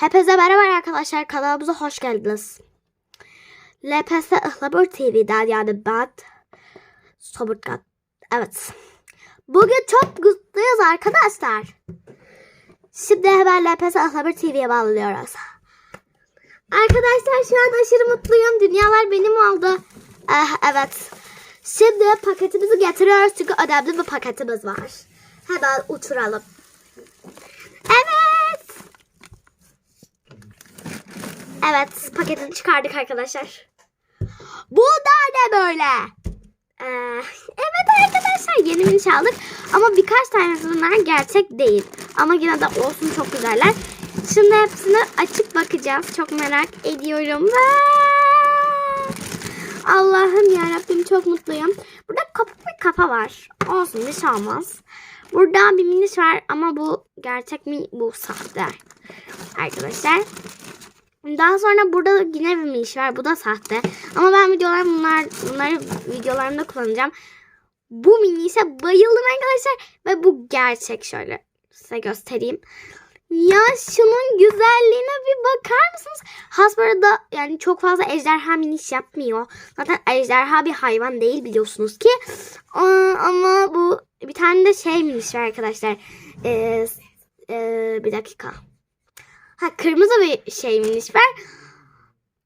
Hepinize merhaba arkadaşlar kanalımıza hoş geldiniz. LPS Ihlamur TV'den yani ben Somurtkan. Evet. Bugün çok mutluyuz arkadaşlar. Şimdi hemen LPS Ihlamur TV'ye bağlanıyoruz. Arkadaşlar şu an aşırı mutluyum. Dünyalar benim oldu. Eh, evet. Şimdi paketimizi getiriyoruz çünkü önemli bir paketimiz var. Hemen uçuralım. Evet. Evet paketini çıkardık arkadaşlar. Bu da ne böyle? Ee, evet arkadaşlar yeni mini aldık. Ama birkaç tanesi bunlar gerçek değil. Ama yine de olsun çok güzeller. Şimdi hepsini açıp bakacağız. Çok merak ediyorum. Allah'ım yarabbim çok mutluyum. Burada kafa bir kafa var. Olsun bir şey olmaz. Burada bir miniş var ama bu gerçek mi? Bu sahte. Arkadaşlar. Daha sonra burada yine bir miniş var. Bu da sahte. Ama ben videolar bunlar bunları videolarımda kullanacağım. Bu minişe bayıldım arkadaşlar. Ve bu gerçek şöyle size göstereyim. Ya şunun güzelliğine bir bakar mısınız? Hasbro'da yani çok fazla ejderha miniş yapmıyor. Zaten ejderha bir hayvan değil biliyorsunuz ki. Aa, ama bu bir tane de şey miniş var arkadaşlar. Ee, e, bir dakika. Ha kırmızı bir şey miniş var.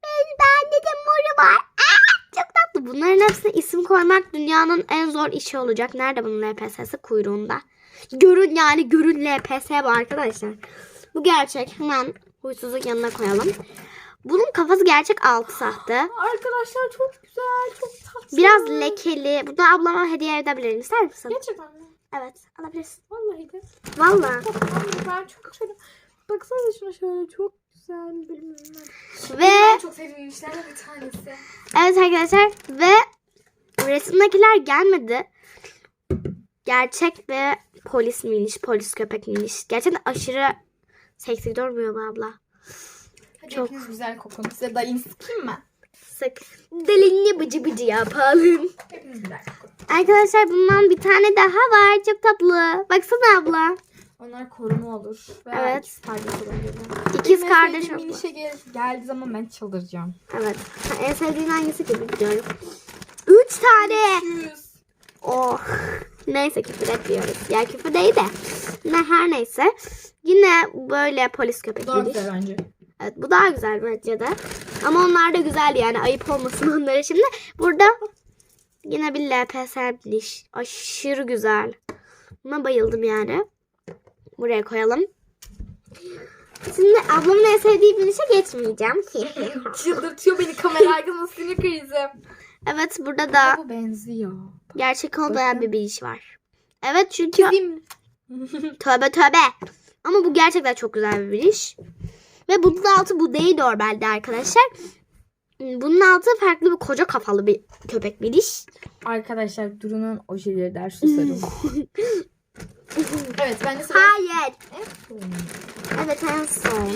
Ben, bende de moru var. Aa, çok tatlı. Bunların hepsine isim koymak dünyanın en zor işi olacak. Nerede bunun LPS'si kuyruğunda? Görün yani görün LPS bu arkadaşlar. Bu gerçek. Hemen huysuzun yanına koyalım. Bunun kafası gerçek altı sahte. Arkadaşlar çok güzel, çok tatlı. Biraz lekeli. Bunu ablama hediye edebilirim. İster misin? Gerçekten mi? Evet alabilirsin. Vallahi de. Valla. Çok tatlı. Ben çok şöyle... Baksanıza şuna şöyle çok güzel bilmiyorum. Ve Ben çok sevdiğim işlerden bir tanesi. evet arkadaşlar ve resimdekiler gelmedi. Gerçek ve polis miniş, polis köpek miniş. Gerçekten aşırı seksi durmuyor mu abla? Hadi Çok. hepiniz güzel kokun. Size dayın sıkayım mı? Sık. Delinli bıcı bıcı yapalım. Hepiniz güzel kokun. Arkadaşlar bundan bir tane daha var. Çok tatlı. Baksana abla. Onlar koruma olur. Veya Evet. ikiz kardeş olabilir. İkiz Benim en kardeş olur. minişe gel geldiği zaman ben çıldıracağım. Evet. Ha, En sevdiğin hangisi ki biliyorum. Üç tane. Yüz. Oh. Neyse küfür etmiyoruz. Ya küfür değil de. Ne her neyse. Yine böyle polis köpek Daha güzel bence. Evet bu daha güzel bence de. Ama onlar da güzel yani ayıp olmasın onlara şimdi. Burada yine bir LPS. Aşırı güzel. Buna bayıldım yani. Buraya koyalım. Şimdi ablamın en sevdiği minişe geçmeyeceğim. Çıldırtıyor beni kamera arkasında sinir krizi. evet burada da Bu benziyor. gerçek olmayan bir miniş var. Evet çünkü Bizim tövbe tövbe. Ama bu gerçekten çok güzel bir miniş. Ve bunun altı bu değil normalde arkadaşlar. Bunun altı farklı bir koca kafalı bir köpek miniş. Arkadaşlar Duru'nun ojeleri der susarım. evet ben de sıra... Hayır. Evet en son.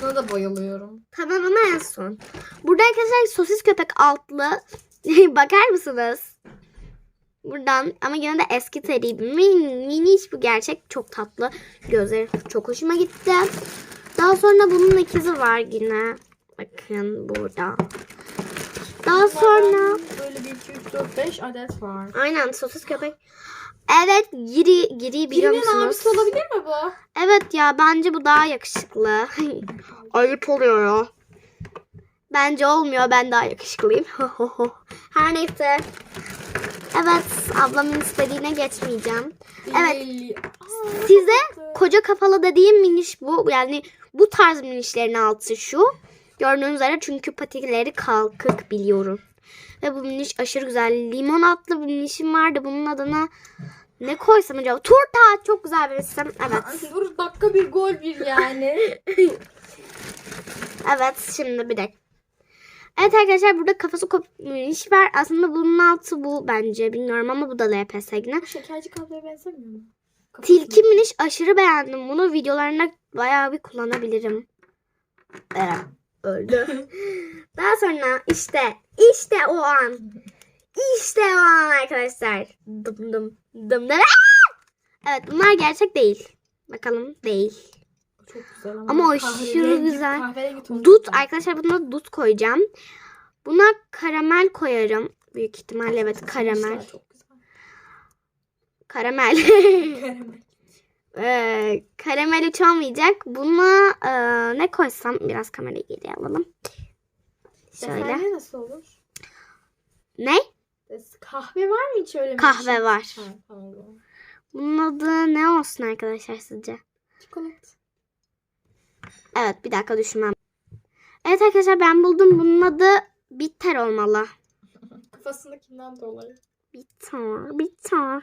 Şuna da bayılıyorum. tamam ama en son. Burada arkadaşlar sosis köpek altlı. Bakar mısınız? Buradan ama yine de eski min- miniş bu gerçek çok tatlı. Gözleri çok hoşuma gitti. Daha sonra bunun ikizi var yine. Bakın burada. Daha sonra Böyle 1, 2, 3, 4, 5 adet var. aynen sosis köpek. Evet giri giri biliyor Birinin musunuz? abisi olabilir mi bu? Evet ya bence bu daha yakışıklı. Ayıp oluyor ya. Bence olmuyor ben daha yakışıklıyım. Her neyse. Evet ablamın istediğine geçmeyeceğim. Evet. Size koca kafalı dediğim miniş bu. Yani bu tarz minişlerin altı şu. Gördüğünüz üzere çünkü patileri kalkık biliyorum. Ve bu miniş aşırı güzel. Limon adlı bir minişim vardı. Bunun adına ne koysam acaba? Turta çok güzel bir isim. Evet. Dur dakika bir gol bir yani. Evet şimdi bir dakika. Evet arkadaşlar burada kafası kopmuş var. Aslında bunun altı bu bence. Bilmiyorum ama bu da LPS yine. Şekerci kahveye benzemiyor mu? Tilki miniş aşırı beğendim. Bunu videolarına bayağı bir kullanabilirim. Evet. Öldü. Daha sonra işte işte o an. İşte o arkadaşlar. Dım dım dım dım. Evet bunlar gerçek değil. Bakalım değil. çok güzel ama. Ama aşırı güzel. Dut arkadaşlar buna dut koyacağım. Buna karamel koyarım. Büyük ihtimalle evet karamel. Sonuçlar Çok güzel. Karamel. Karamel. Ee, karamel hiç olmayacak. Buna e, ne koysam biraz kamerayı geri alalım. Şöyle. Defne nasıl olur? Ne? Kahve var mı hiç öyle bir Kahve şey? var. Ha, tamam. Bunun adı ne olsun arkadaşlar sizce? Çikolata. Evet bir dakika düşünmem. Evet arkadaşlar ben buldum. Bunun adı bitter olmalı. Kafasındakinden dolayı. Bitter, bitter.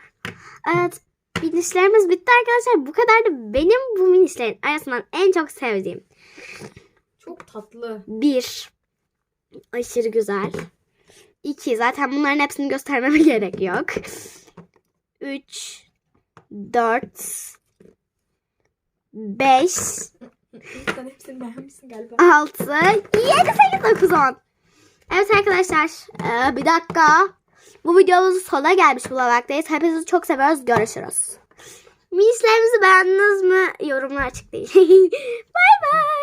Evet minişlerimiz bitti arkadaşlar. Bu kadar da benim bu minişlerin arasından en çok sevdiğim. Çok tatlı. Bir. Aşırı güzel. İki. Zaten bunların hepsini göstermeme gerek yok. Üç. Dört. Beş. Sen hepsini beğenmişsin galiba. 6, 7, 8, 9, 10. Evet arkadaşlar ee, bir dakika. Bu videomuzun sonuna gelmiş bulunmaktayız. Hepinizi çok seviyoruz. Görüşürüz. Minislerimizi beğendiniz mi? Yorumlar açıklayın. bay bay.